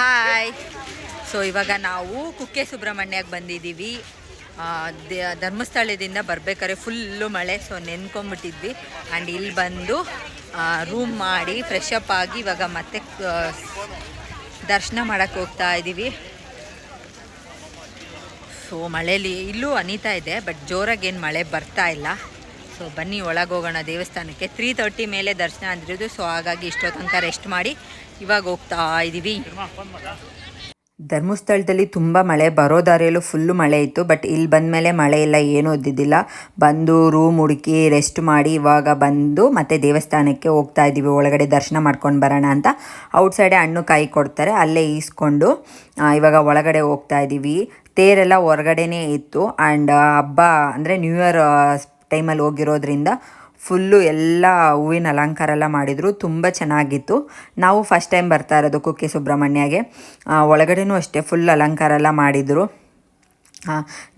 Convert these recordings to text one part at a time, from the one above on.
Hi so ಇವಾಗ ನಾವು ಕುಕ್ಕೆ ಸುಬ್ರಹ್ಮಣ್ಯಕ್ಕೆ ಬಂದಿದ್ದೀವಿ. ಧರ್ಮಸ್ಥಳದಿಂದ ಬರಬೇಕಾದ್ರೆ ಫುಲ್ಲು ಮಳೆ ಸೊ ನೆನ್ಕೊಂಬಿಟ್ಟಿದ್ವಿ. ಆ್ಯಂಡ್ ಇಲ್ಲಿ ಬಂದು ರೂಮ್ ಮಾಡಿ ಫ್ರೆಶ್ ಅಪ್ ಆಗಿ ಇವಾಗ ಮತ್ತೆ ದರ್ಶನ ಮಾಡೋಕ್ಕೆ ಹೋಗ್ತಾ ಇದ್ದೀವಿ ಸೊ ಮಳೆಯಲ್ಲಿ ಇಲ್ಲೂ ಅನಿತಾ ಇದೆ ಬಟ್ ಜೋರಾಗಿ ಏನು ಮಳೆ ಬರ್ತಾ ಇಲ್ಲ. ಸೊ ಬನ್ನಿ, ಒಳಗೆ ಹೋಗೋಣ ದೇವಸ್ಥಾನಕ್ಕೆ. ತ್ರೀ ತರ್ಟಿ ಮೇಲೆ ದರ್ಶನ ಅಂದಿರೋದು ಸೊ ಹಾಗಾಗಿ ಇಷ್ಟೋ ತನಕ ರೆಸ್ಟ್ ಮಾಡಿ ಇವಾಗ ಹೋಗ್ತಾ ಇದ್ದೀವಿ ಧರ್ಮಸ್ಥಳದಲ್ಲಿ ತುಂಬ ಮಳೆ, ಬರೋ ದಾರಿಯಲ್ಲೂ ಫುಲ್ಲು ಮಳೆ ಇತ್ತು ಬಟ್ ಇಲ್ಲಿ ಬಂದಮೇಲೆ ಮಳೆ ಇಲ್ಲ, ಏನೂ ಇದ್ದಿದ್ದಿಲ್ಲ ಬಂದು ರೂಮ್ ಹುಡುಕಿ ರೆಸ್ಟ್ ಮಾಡಿ ಇವಾಗ ಬಂದು ಮತ್ತೆ ದೇವಸ್ಥಾನಕ್ಕೆ ಹೋಗ್ತಾ ಇದ್ದೀವಿ ಒಳಗಡೆ ದರ್ಶನ ಮಾಡ್ಕೊಂಡು ಬರೋಣ ಅಂತ. ಔಟ್ಸೈಡೆ ಹಣ್ಣು ಕಾಯಿ ಕೊಡ್ತಾರೆ, ಅಲ್ಲೇ ಈಸ್ಕೊಂಡು ಇವಾಗ ಒಳಗಡೆ ಹೋಗ್ತಾ ಇದ್ದೀವಿ ತೇರೆಲ್ಲ ಹೊರಗಡೆನೇ ಇತ್ತು ಆ್ಯಂಡ್ ಹಬ್ಬ ಅಂದರೆ ನ್ಯೂ ಇಯರ್ ಟೈಮಲ್ಲಿ ಹೋಗಿರೋದ್ರಿಂದ ಫುಲ್ಲು ಎಲ್ಲ ಹೂವಿನ ಅಲಂಕಾರ ಎಲ್ಲ ಮಾಡಿದರು. ತುಂಬ ಚೆನ್ನಾಗಿತ್ತು. ನಾವು ಫಸ್ಟ್ ಟೈಮ್ ಬರ್ತಾ ಇರೋದು ಕುಕ್ಕೆ ಸುಬ್ರಹ್ಮಣ್ಯಗೆ. ಒಳಗಡೆನೂ ಅಷ್ಟೇ ಫುಲ್ ಅಲಂಕಾರ ಎಲ್ಲ ಮಾಡಿದರು.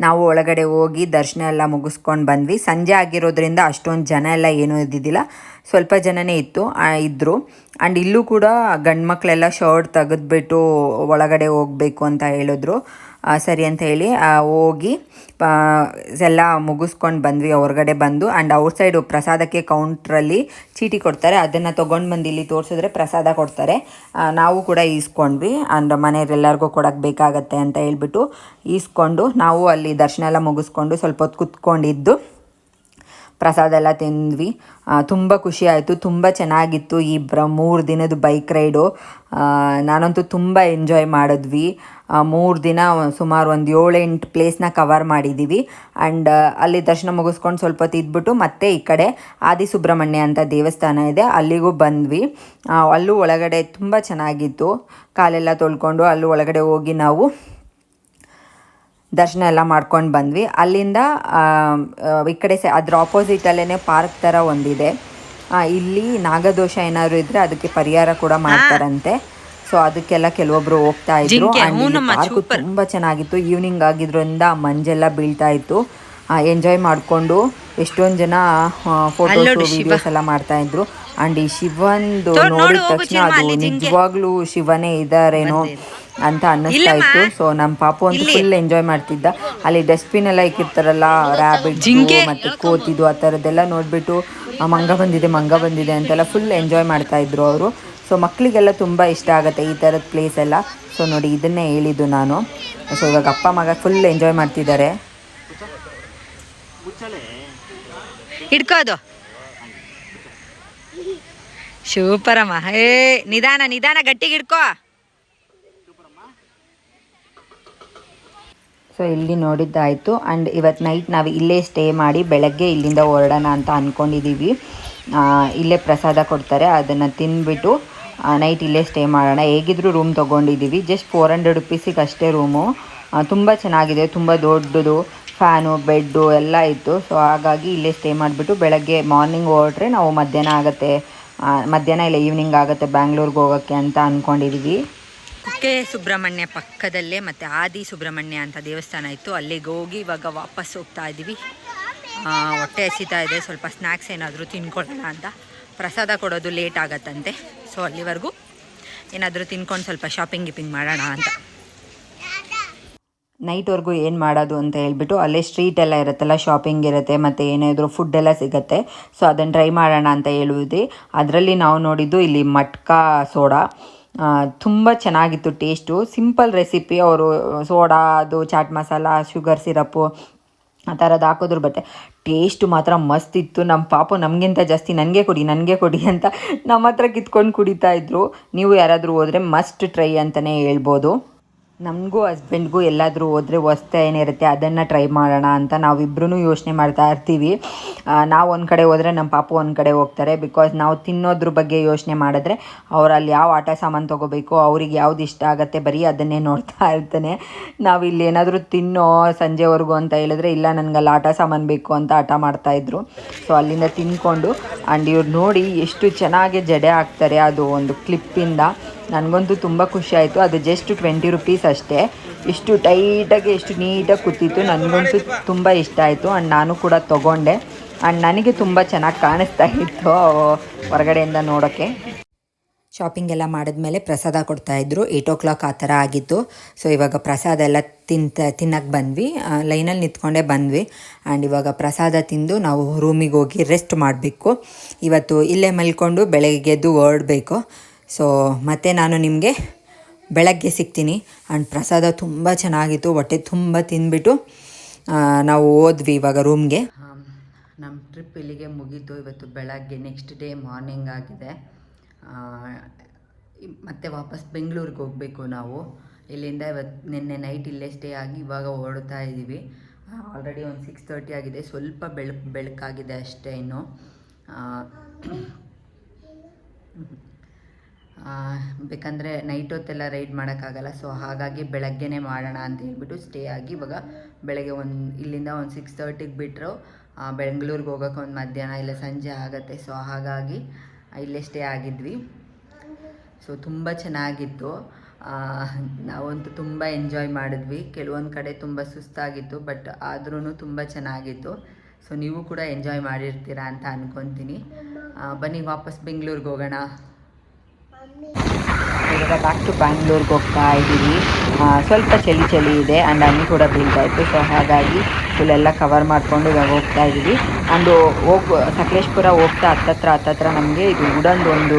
ನಾವು ಒಳಗಡೆ ಹೋಗಿ ದರ್ಶನ ಎಲ್ಲ ಮುಗಿಸ್ಕೊಂಡು ಬಂದ್ವಿ. ಸಂಜೆ ಆಗಿರೋದ್ರಿಂದ ಅಷ್ಟೊಂದು ಜನ ಎಲ್ಲ ಏನೂ ಇದ್ದಿದ್ದಿಲ್ಲ. ಸ್ವಲ್ಪ ಜನನೇ ಇತ್ತು ಇದ್ದರು ಆ್ಯಂಡ್ ಇಲ್ಲೂ ಕೂಡ ಗಂಡು ಮಕ್ಕಳೆಲ್ಲ ಶರ್ಟ್ ತೆಗೆದ್ಬಿಟ್ಟು ಒಳಗಡೆ ಹೋಗಬೇಕು ಅಂತ ಹೇಳಿದ್ರು. ಸರಿ ಅಂತ ಹೇಳಿ ಹೋಗಿ ಎಲ್ಲ ಮುಗಿಸ್ಕೊಂಡು ಬಂದ್ವಿ, ಹೊರಗಡೆ ಬಂದು ಆ್ಯಂಡ್ ಔಟ್ ಸೈಡು ಪ್ರಸಾದಕ್ಕೆ ಕೌಂಟ್ರಲ್ಲಿ ಚೀಟಿ ಕೊಡ್ತಾರೆ. ಅದನ್ನು ತೊಗೊಂಡು ಬಂದು ಇಲ್ಲಿ ತೋರಿಸಿದ್ರೆ ಪ್ರಸಾದ ಕೊಡ್ತಾರೆ. ನಾವು ಕೂಡ ಈಸ್ಕೊಂಡ್ವಿ ಆ್ಯಂಡ್ ಮನೆಯವರೆಲ್ಲರಿಗೂ ಕೊಡೋಕ್ಕೆ ಬೇಕಾಗತ್ತೆ ಅಂತ ಹೇಳ್ಬಿಟ್ಟು ಈಸ್ಕೊಂಡು ನಾವು ಅಲ್ಲಿ ದರ್ಶನ ಎಲ್ಲ ಮುಗಿಸ್ಕೊಂಡು ಸ್ವಲ್ಪ ಹೊತ್ತು ಕುತ್ಕೊಂಡಿದ್ದು. ಪ್ರಸಾದ ಎಲ್ಲ ತಿಂದ್ವಿ ತುಂಬ ಖುಷಿ ಆಯಿತು, ತುಂಬ ಚೆನ್ನಾಗಿತ್ತು ಈ ಬ್ರ, ಮೂರು ದಿನದ ಬೈಕ್ ರೈಡು ನಾನಂತೂ ತುಂಬ ಎಂಜಾಯ್ ಮಾಡಿದ್ವಿ. ಮೂರು ದಿನ ಸುಮಾರು ಒಂದು ಏಳೆಂಟು ಪ್ಲೇಸ್ನ ಕವರ್ ಮಾಡಿದ್ದೀವಿ ಆ್ಯಂಡ್ ಅಲ್ಲಿ ದರ್ಶನ ಮುಗಿಸ್ಕೊಂಡು ಸ್ವಲ್ಪ ಹೊತ್ತು ಇದ್ಬಿಟ್ಟು ಮತ್ತೆ ಈ ಕಡೆ ಆದಿಸುಬ್ರಹ್ಮಣ್ಯ ಅಂತ ದೇವಸ್ಥಾನ ಇದೆ, ಅಲ್ಲಿಗೂ ಬಂದ್ವಿ. ಅಲ್ಲೂ ಒಳಗಡೆ ತುಂಬ ಚೆನ್ನಾಗಿತ್ತು. ಕಾಲೆಲ್ಲ ತೊಳ್ಕೊಂಡು ಅಲ್ಲೂ ಒಳಗಡೆ ಹೋಗಿ ನಾವು ದರ್ಶನ ಎಲ್ಲ ಮಾಡ್ಕೊಂಡು ಬಂದ್ವಿ. ಅಲ್ಲಿಂದ ಈ ಕಡೆ ಸೆ ಅದ್ರ ಆಪೋಸಿಟಲ್ಲೇ ಪಾರ್ಕ್ ಥರ ಒಂದಿದೆ. ಆ, ಇಲ್ಲಿ ನಾಗದೋಷ ಏನಾದ್ರು ಇದ್ರೆ ಅದಕ್ಕೆ ಪರಿಹಾರ ಕೂಡ ಮಾಡ್ತಾರಂತೆ. ಸೊ ಅದಕ್ಕೆಲ್ಲ ಕೆಲವೊಬ್ರು ಹೋಗ್ತಾ ಇದ್ರು. ಪಾರ್ಕ್ ತುಂಬಾ ಚೆನ್ನಾಗಿತ್ತು. ಈವ್ನಿಂಗ್ ಆಗಿದ್ರಿಂದ ಮಂಜೆಲ್ಲ ಬೀಳ್ತಾ ಇತ್ತು. ಎಂಜಾಯ್ ಮಾಡಿಕೊಂಡು ಎಷ್ಟೊಂದು ಜನ ಫೋಟೋಸ್ ವಿಡಿಯೋಸ್ ಎಲ್ಲ ಮಾಡ್ತಾ ಇದ್ರು. ಅಂಡ್ ಈ ಶಿವಂದು ನೋಡಿದ ತಕ್ಷಣ ಅದು ನಿಜವಾಗ್ಲೂ ಶಿವನೇ ಇದಾರೇನೋ. ಅಂತ ಅನ್ನಿಸ್ತಾ ಇತ್ತು. ಸೊ ನಮ್ಮ ಪಾಪು ಅಂತೂ ಫುಲ್ ಎಂಜಾಯ್ ಮಾಡ್ತಿದ್ದ. ಅಲ್ಲಿ ಡಸ್ಟ್ಬಿನ್ ಎಲ್ಲ ಇಕ್ಕಿರ್ತಾರಲ್ಲ ರ್ಯಾಬಿಟ್ ಮತ್ತೆ ಕೋತಿದು ಆ ಥರದ್ದೆಲ್ಲ ನೋಡ್ಬಿಟ್ಟು ಮಂಗ ಬಂದಿದೆ ಮಂಗ ಬಂದಿದೆ ಅಂತೆಲ್ಲ ಫುಲ್ ಎಂಜಾಯ್ ಮಾಡ್ತಾ ಇದ್ರು ಅವರು. ಸೊ ಮಕ್ಕಳಿಗೆಲ್ಲ ತುಂಬ ಇಷ್ಟ ಆಗುತ್ತೆ ಈ ಥರದ ಪ್ಲೇಸ್ ಎಲ್ಲ. ಸೊ ನೋಡಿ ಇದನ್ನೇ ಹೇಳಿದ್ದು ನಾನು. ಸೊ ಇವಾಗ ಅಪ್ಪ ಮಗ ಫುಲ್ ಎಂಜಾಯ್ ಮಾಡ್ತಿದ್ದಾರೆ. ಹಿಡ್ಕೋದು. ಸೂಪರಮ್ಮ. ಏ ನಿಧಾನ ನಿಧಾನ ಗಟ್ಟಿಗೆ ಹಿಡ್ಕೋ. ಸೊ ಇಲ್ಲಿ ನೋಡಿದ್ದಾಯಿತು. ಆ್ಯಂಡ್ ಇವತ್ತು ನೈಟ್ ನಾವು ಇಲ್ಲೇ ಸ್ಟೇ ಮಾಡಿ ಬೆಳಗ್ಗೆ ಇಲ್ಲಿಂದ ಹೊರಡೋಣ ಅಂತ ಅಂದ್ಕೊಂಡಿದ್ದೀವಿ ಇಲ್ಲೇ ಪ್ರಸಾದ ಕೊಡ್ತಾರೆ, ಅದನ್ನು ತಿನ್ಬಿಟ್ಟು ನೈಟ್ ಇಲ್ಲೇ ಸ್ಟೇ ಮಾಡೋಣ. ಹೇಗಿದ್ರೂ ರೂಮ್ ತೊಗೊಂಡಿದ್ದೀವಿ ಜಸ್ಟ್ ಫೋರ್ ಹಂಡ್ರೆಡ್ ರುಪೀಸಿಗೆ ಅಷ್ಟೇ ರೂಮು ತುಂಬ ಚೆನ್ನಾಗಿದೆ. ತುಂಬ ದೊಡ್ಡದು ಫ್ಯಾನು ಬೆಡ್ಡು ಎಲ್ಲ ಇತ್ತು. ಸೊ ಹಾಗಾಗಿ ಇಲ್ಲೇ ಸ್ಟೇ ಮಾಡಿಬಿಟ್ಟು ಬೆಳಗ್ಗೆ ಮಾರ್ನಿಂಗ್ ಹೊರಟ್ರೆ ನಾವು ಮಧ್ಯಾಹ್ನ ಆಗುತ್ತೆ. ಮಧ್ಯಾಹ್ನ ಇಲ್ಲ ಈವ್ನಿಂಗ್ ಆಗುತ್ತೆ ಬ್ಯಾಂಗ್ಳೂರ್ಗೆ ಹೋಗೋಕ್ಕೆ ಅಂತ ಅಂದ್ಕೊಂಡಿದ್ದೀವಿ ಕುಕ್ಕೆ ಸುಬ್ರಹ್ಮಣ್ಯ ಪಕ್ಕದಲ್ಲೇ ಮತ್ತು ಆದಿ ಸುಬ್ರಹ್ಮಣ್ಯ ಅಂತ ದೇವಸ್ಥಾನ ಇತ್ತು. ಅಲ್ಲಿಗೆ ಹೋಗಿ ಇವಾಗ ವಾಪಸ್ ಹೋಗ್ತಾ ಇದ್ದೀವಿ. ಹೊಟ್ಟೆ ಹಸಿತಾ ಇದೆ. ಸ್ವಲ್ಪ ಸ್ನ್ಯಾಕ್ಸ್ ಏನಾದರೂ ತಿನ್ಕೊಳ್ಳೋಣ ಅಂತ. ಪ್ರಸಾದ ಕೊಡೋದು ಲೇಟ್ ಆಗತ್ತಂತೆ. ಸೊ ಅಲ್ಲಿವರೆಗೂ ಏನಾದರೂ ತಿನ್ಕೊಂಡು ಸ್ವಲ್ಪ ಶಾಪಿಂಗ್ ಗಿಪಿಂಗ್ ಮಾಡೋಣ ಅಂತ. ನೈಟ್ವರೆಗೂ ಏನು ಮಾಡೋದು ಅಂತ ಹೇಳ್ಬಿಟ್ಟು ಅಲ್ಲೇ ಸ್ಟ್ರೀಟ್ ಎಲ್ಲ ಇರುತ್ತಲ್ಲ ಶಾಪಿಂಗ್ ಇರುತ್ತೆ, ಮತ್ತು ಏನಾದರೂ ಫುಡ್ ಎಲ್ಲ ಸಿಗುತ್ತೆ. ಸೊ ಅದನ್ನು ಟ್ರೈ ಮಾಡೋಣ ಅಂತ ಹೇಳುವುದೇ. ಅದರಲ್ಲಿ ನಾವು ನೋಡಿದ್ದು ಇಲ್ಲಿ ಮಟ್ಕಾ ಸೋಡಾ. ತುಂಬ ಚೆನ್ನಾಗಿತ್ತು ಟೇಸ್ಟು. ಸಿಂಪಲ್ ರೆಸಿಪಿ ಅವರು, ಸೋಡಾ, ಅದು ಚಾಟ್ ಮಸಾಲ ಶುಗರ್ ಸಿರಪ್ಪು ಆ ಥರದ್ದು ಹಾಕಿದ್ರು ಬತ್ತೆ ಟೇಸ್ಟು ಮಾತ್ರ ಮಸ್ತ್ ಇತ್ತು. ನಮ್ಮ ಪಾಪು ನಮಗಿಂತ ಜಾಸ್ತಿ ನನಗೆ ಕೊಡಿ ನನಗೆ ಕೊಡಿ ಅಂತ ನಮ್ಮ ಹತ್ರ ಕಿತ್ಕೊಂಡು ಕುಡಿತಾ ಇದ್ರು. ನೀವು ಯಾರಾದರೂ ಹೋದರೆ ಮಸ್ಟ್ ಟ್ರೈ ಅಂತಲೇ ಹೇಳ್ಬೋದು. ನಮಗೂ ಹಸ್ಬೆಂಡ್ಗೂ ಎಲ್ಲಾದರೂ ಹೋದರೆ ಹೊಸ್ತ ಏನಿರುತ್ತೆ, ಅದನ್ನು ಟ್ರೈ ಮಾಡೋಣ ಅಂತ ನಾವಿಬ್ಬರೂ ಯೋಚನೆ ಮಾಡ್ತಾ ಇರ್ತೀವಿ. ನಾವು ಒಂದು ಕಡೆ ಹೋದರೆ ನಮ್ಮ ಪಾಪು ಒಂದು ಕಡೆ ಹೋಗ್ತಾರೆ. ಬಿಕಾಸ್ ನಾವು ತಿನ್ನೋದ್ರ ಬಗ್ಗೆ ಯೋಚನೆ ಮಾಡಿದ್ರೆ ಅವ್ರು ಅಲ್ಲಿ ಯಾವ ಆಟ ಸಾಮಾನು ತೊಗೋಬೇಕು, ಅವ್ರಿಗೆ ಯಾವ್ದು ಇಷ್ಟ ಆಗುತ್ತೆ ಬರೀ ಅದನ್ನೇ ನೋಡ್ತಾ ಇರ್ತಾನೆ. ನಾವು ಇಲ್ಲಿ ಏನಾದರೂ ತಿನ್ನೋ ಸಂಜೆವರೆಗೂ ಅಂತ ಹೇಳಿದ್ರೆ, ಇಲ್ಲ ನನಗಲ್ಲಿ ಆಟ ಸಾಮಾನು ಬೇಕು ಅಂತ ಆಟ ಮಾಡ್ತಾಯಿದ್ರು ಸೊ ಅಲ್ಲಿಂದ ತಿನ್ಕೊಂಡು ಆ್ಯಂಡ್ ಇವ್ರು ನೋಡಿ ಎಷ್ಟು ಚೆನ್ನಾಗಿ ಜಡೆ ಹಾಕ್ತಾರೆ. ಅದು ಒಂದು ಕ್ಲಿಪ್ಪಿಂದ ನನಗಂತೂ ತುಂಬ ಖುಷಿ ಆಯಿತು. ಅದು ಜಸ್ಟ್ ಟ್ವೆಂಟಿ ರುಪೀಸ್ ಅಷ್ಟೇ. ಇಷ್ಟು ಟೈಟಾಗಿ ಎಷ್ಟು ನೀಟಾಗಿ ಕೂತಿತ್ತು. ನನಗಂತೂ ತುಂಬ ಇಷ್ಟ ಆಯಿತು. ಆ್ಯಂಡ್ ನಾನು ಕೂಡ ತೊಗೊಂಡೆ. ಆ್ಯಂಡ್ ನನಗೆ ತುಂಬ ಚೆನ್ನಾಗಿ ಕಾಣಿಸ್ತಾ ಇತ್ತು ಹೊರಗಡೆಯಿಂದ ನೋಡೋಕ್ಕೆ ಶಾಪಿಂಗ್ ಎಲ್ಲ ಮಾಡಿದ್ಮೇಲೆ ಪ್ರಸಾದ ಕೊಡ್ತಾಯಿದ್ರು ಏಯ್ಟ್ ಓ ಕ್ಲಾಕ್ ಆ ಥರ ಆಗಿತ್ತು. ಸೊ ಇವಾಗ ಪ್ರಸಾದ ಎಲ್ಲ ತಿಂತ ತಿನ್ನಕ್ಕೆ ಬಂದ್ವಿ. ಲೈನಲ್ಲಿ ನಿಂತ್ಕೊಂಡೇ ಬಂದ್ವಿ. ಆ್ಯಂಡ್ ಇವಾಗ ಪ್ರಸಾದ ತಿಂದು ನಾವು ರೂಮಿಗೆ ಹೋಗಿ ರೆಸ್ಟ್ ಮಾಡಬೇಕು. ಇವತ್ತು ಇಲ್ಲೇ ಮಲ್ಕೊಂಡು ಬೆಳಗ್ಗೆ ಎದ್ದು ಹೊರಡಬೇಕು ಸೊ ಮತ್ತೆ ನಾನು ನಿಮಗೆ ಬೆಳಗ್ಗೆ ಸಿಗ್ತೀನಿ. ಆ್ಯಂಡ್ ಪ್ರಸಾದ ತುಂಬ ಚೆನ್ನಾಗಿತ್ತು. ಹೊಟ್ಟೆ ತುಂಬ ತಿಂದ್ಬಿಟ್ಟು ನಾವು ಹೋದ್ವಿ ಇವಾಗ ರೂಮ್ಗೆ ನಮ್ಮ ಟ್ರಿಪ್ ಇಲ್ಲಿಗೆ ಮುಗೀತು. ಇವತ್ತು ಬೆಳಗ್ಗೆ ನೆಕ್ಸ್ಟ್ ಡೇ ಮಾರ್ನಿಂಗ್ ಆಗಿದೆ. ಮತ್ತೆ ವಾಪಸ್ ಬೆಂಗಳೂರಿಗೆ ಹೋಗಬೇಕು ನಾವು. ಇಲ್ಲಿಂದ ಇವತ್ತು ನಿನ್ನೆ ನೈಟ್ ಇಲ್ಲೇ ಸ್ಟೇ ಆಗಿ ಇವಾಗ ಹೊರಡ್ತಾ ಇದ್ದೀವಿ ಆಲ್ರೆಡಿ ಒಂದು ಸಿಕ್ಸ್ ತರ್ಟಿ ಆಗಿದೆ. ಸ್ವಲ್ಪ ಬೆಳಕು ಬೆಳಕಾಗಿದೆ ಅಷ್ಟೇ ಇನ್ನು. ಬೇಕಂದರೆ ನೈಟ್ ಹೊತ್ತೆಲ್ಲ ರೈಡ್ ಮಾಡೋಕ್ಕಾಗಲ್ಲ. ಸೊ ಹಾಗಾಗಿ ಬೆಳಗ್ಗೆನೇ ಮಾಡೋಣ ಅಂತ ಹೇಳ್ಬಿಟ್ಟು ಸ್ಟೇ ಆಗಿ ಇವಾಗ ಬೆಳಗ್ಗೆ ಒಂದು, ಇಲ್ಲಿಂದ ಒಂದು ಸಿಕ್ಸ್ ತರ್ಟಿಗೆ ಬಿಟ್ಟರು ಬೆಂಗಳೂರಿಗೆ ಹೋಗೋಕೆ ಒಂದು ಮಧ್ಯಾಹ್ನ ಇಲ್ಲ ಸಂಜೆ ಆಗುತ್ತೆ. ಸೊ ಹಾಗಾಗಿ ಇಲ್ಲೇ ಸ್ಟೇ ಆಗಿದ್ವಿ. ಸೊ ತುಂಬ ಚೆನ್ನಾಗಿತ್ತು. ನಾವಂತೂ ತುಂಬ ಎಂಜಾಯ್ ಮಾಡಿದ್ವಿ. ಕೆಲವೊಂದು ಕಡೆ ತುಂಬ ಸುಸ್ತಾಗಿತ್ತು ಬಟ್ ಆದ್ರೂ ತುಂಬ ಚೆನ್ನಾಗಿತ್ತು. ಸೊ ನೀವು ಕೂಡ ಎಂಜಾಯ್ ಮಾಡಿರ್ತೀರಾ ಅಂತ ಅನ್ಕೊತೀನಿ. ಬನ್ನಿ ವಾಪಸ್ ಬೆಂಗಳೂರಿಗೆ ಹೋಗೋಣ. ಇವಾಗ ಬ್ಯಾಕ್ ಟು ಬ್ಯಾಂಗ್ಳೂರ್ಗೆ ಹೋಗ್ತಾ ಇದ್ದೀವಿ. ಸ್ವಲ್ಪ ಚಳಿ ಚಳಿ ಇದೆ ಆ್ಯಂಡ್ ಹನಿ ಕೂಡ ಬೀಳ್ತಾ ಇತ್ತು. ಸೊ ಹಾಗಾಗಿ ಫುಲ್ಲೆಲ್ಲ ಕವರ್ ಮಾಡಿಕೊಂಡು ಇವಾಗ ಹೋಗ್ತಾ ಇದ್ದೀವಿ. ಆ್ಯಂಡ್ ಹೋಗ್, ಸಕಲೇಶ್ಪುರ ಹೋಗ್ತಾ ಹತ್ತತ್ರ ಹತ್ತತ್ರ ನಮಗೆ ಇದು ಉಡಂದು ಒಂದು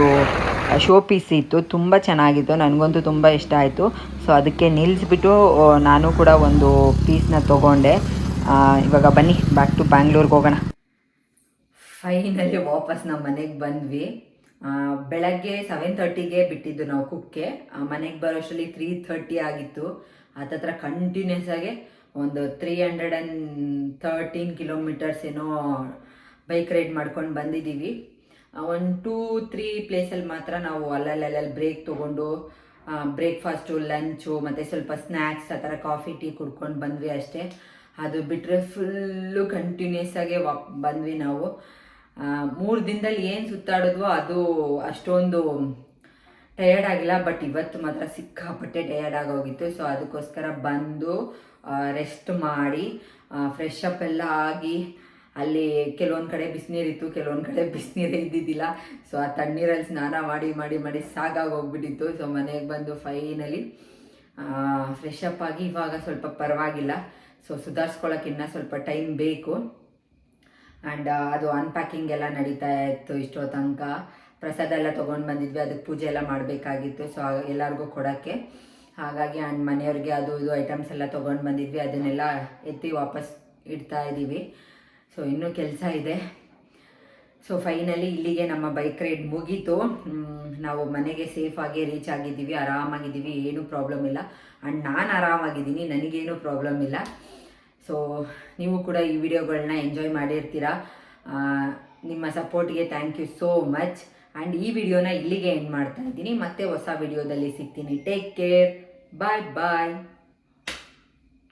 ಶೋ ಪೀಸ್ ಇತ್ತು. ತುಂಬ ಚೆನ್ನಾಗಿತ್ತು. ನನಗಂತೂ ತುಂಬ ಇಷ್ಟ ಆಯಿತು. ಸೊ ಅದಕ್ಕೆ ನಿಲ್ಲಿಸ್ಬಿಟ್ಟು ನಾನು ಕೂಡ ಒಂದು ಪೀಸ್ನ ತೊಗೊಂಡೆ. ಇವಾಗ ಬನ್ನಿ ಬ್ಯಾಕ್ ಟು ಬ್ಯಾಂಗ್ಳೂರ್ಗೆ ಹೋಗೋಣ. ಫೈನಲಿ ವಾಪಸ್ ನಮ್ಮ ಮನೆಗೆ ಬಂದ್ವಿ. ಬೆಳಗ್ಗೆ ಸೆವೆನ್ ತರ್ಟಿಗೆ ಬಿಟ್ಟಿದ್ದು ನಾವು ಕುಕ್ಕೆ. ಮನೆಗೆ ಬರೋಷ್ಟರಲ್ಲಿ ತ್ರೀ ಥರ್ಟಿ ಆಗಿತ್ತು. ಹತ್ತತ್ರ ಕಂಟಿನ್ಯೂಸ್ ಆಗಿ ಒಂದು three hundred and thirteen kilometres ಏನೋ ಬೈಕ್ ರೈಡ್ ಮಾಡ್ಕೊಂಡು ಬಂದಿದ್ದೀವಿ. ಒಂದು ಟೂ ತ್ರೀ ಪ್ಲೇಸಲ್ಲಿ ಮಾತ್ರ ನಾವು ಅಲ್ಲಲ್ಲಲ್ಲಿ ಬ್ರೇಕ್ ತೊಗೊಂಡು ಬ್ರೇಕ್ಫಾಸ್ಟು ಲಂಚು ಮತ್ತು ಸ್ವಲ್ಪ ಸ್ನ್ಯಾಕ್ಸ್ ಆ ಥರ ಕಾಫಿ ಟೀ ಕುಡ್ಕೊಂಡು ಬಂದ್ವಿ ಅಷ್ಟೇ. ಅದು ಬಿಟ್ಟರೆ ಫುಲ್ಲು ಕಂಟಿನ್ಯೂಸ್ ಆಗಿ ವಾಪ್ ಬಂದ್ವಿ ನಾವು. ಮೂರು ದಿನದಲ್ಲಿ ಏನು ಸುತ್ತಾಡಿದ್ವೋ ಅದು ಅಷ್ಟೊಂದು ಟಯರ್ಡ್ ಆಗಿಲ್ಲ ಬಟ್ ಇವತ್ತು ಮಾತ್ರ ಸಿಕ್ಕಾಪಟ್ಟೆ ಟಯರ್ಡ್ ಆಗೋಗಿತ್ತು. ಸೊ ಅದಕ್ಕೋಸ್ಕರ ಬಂದು ರೆಸ್ಟ್ ಮಾಡಿ ಫ್ರೆಶ್ ಅಪ್ ಎಲ್ಲ ಆಗಿ, ಅಲ್ಲಿ ಕೆಲವೊಂದು ಕಡೆ ಬಿಸಿನೀರಿತ್ತು ಕೆಲವೊಂದು ಕಡೆ ಬಿಸಿನೀರೇ ಇದ್ದಿದ್ದಿಲ್ಲ. ಸೊ ಆ ತಣ್ಣೀರಲ್ಲಿ ಸ್ನಾನ ಮಾಡಿ ಮಾಡಿ ಮಾಡಿ ಸಾಕಾಗಿ ಹೋಗ್ಬಿಟ್ಟಿತ್ತು. ಸೊ ಮನೆಗೆ ಬಂದು ಫೈನಲಿ ಫ್ರೆಶ್ ಅಪ್ ಆಗಿ ಇವಾಗ ಸ್ವಲ್ಪ ಪರವಾಗಿಲ್ಲ. ಸೊ ಸುಧಾರಿಸ್ಕೊಳ್ಳೋಕೆ ಇನ್ನೂ ಸ್ವಲ್ಪ ಟೈಮ್ ಬೇಕು. ಆ್ಯಂಡ್ ಅದು ಅನ್ಪ್ಯಾಕಿಂಗ್ ಎಲ್ಲ ನಡೀತಾ ಇತ್ತು ಇಷ್ಟೋ ತನಕ ಪ್ರಸಾದ ಎಲ್ಲ ತೊಗೊಂಡು ಬಂದಿದ್ವಿ ಅದಕ್ಕೆ ಪೂಜೆ ಎಲ್ಲ ಮಾಡಬೇಕಾಗಿತ್ತು ಸೊ ಎಲ್ಲರಿಗೂ ಕೊಡೋಕ್ಕೆ. ಹಾಗಾಗಿ ಆ್ಯಂಡ್ ಮನೆಯವ್ರಿಗೆ ಅದು ಇದು ಐಟಮ್ಸ್ ಎಲ್ಲ ತೊಗೊಂಡು ಬಂದಿದ್ವಿ, ಅದನ್ನೆಲ್ಲ ಎತ್ತಿ ವಾಪಸ್ ಇಡ್ತಾ ಇದ್ದೀವಿ ಸೊ ಇನ್ನೂ ಕೆಲಸ ಇದೆ. ಸೊ ಫೈನಲಿ ಇಲ್ಲಿಗೆ ನಮ್ಮ ಬೈಕ್ ರೈಡ್ ಮುಗೀತು. ನಾವು ಮನೆಗೆ ಸೇಫಾಗಿ ರೀಚ್ ಆಗಿದ್ದೀವಿ, ಆರಾಮಾಗಿದ್ದೀವಿ, ಏನೂ ಪ್ರಾಬ್ಲಮ್ ಇಲ್ಲ. ಆ್ಯಂಡ್ ನಾನು ಆರಾಮಾಗಿದ್ದೀನಿ, ನನಗೇನು ಪ್ರಾಬ್ಲಮ್ ಇಲ್ಲ. ಸೊ ನೀವು ಕೂಡ ಈ ವಿಡಿಯೋಗಳನ್ನ ಎಂಜಾಯ್ ಮಾಡಿರ್ತೀರಾ. ನಿಮ್ಮ ಸಪೋರ್ಟ್ಗೆ thank you so much and ಈ ವಿಡಿಯೋನ ಇಲ್ಲಿಗೆ ಎಂಡ್ ಮಾಡ್ತಾ ಇದ್ದೀನಿ. ಮತ್ತೆ ಹೊಸ ವಿಡಿಯೋದಲ್ಲಿ ಸಿಗ್ತೀನಿ. ಟೇಕ್ ಕೇರ್ ಬಾಯ್ ಬಾಯ್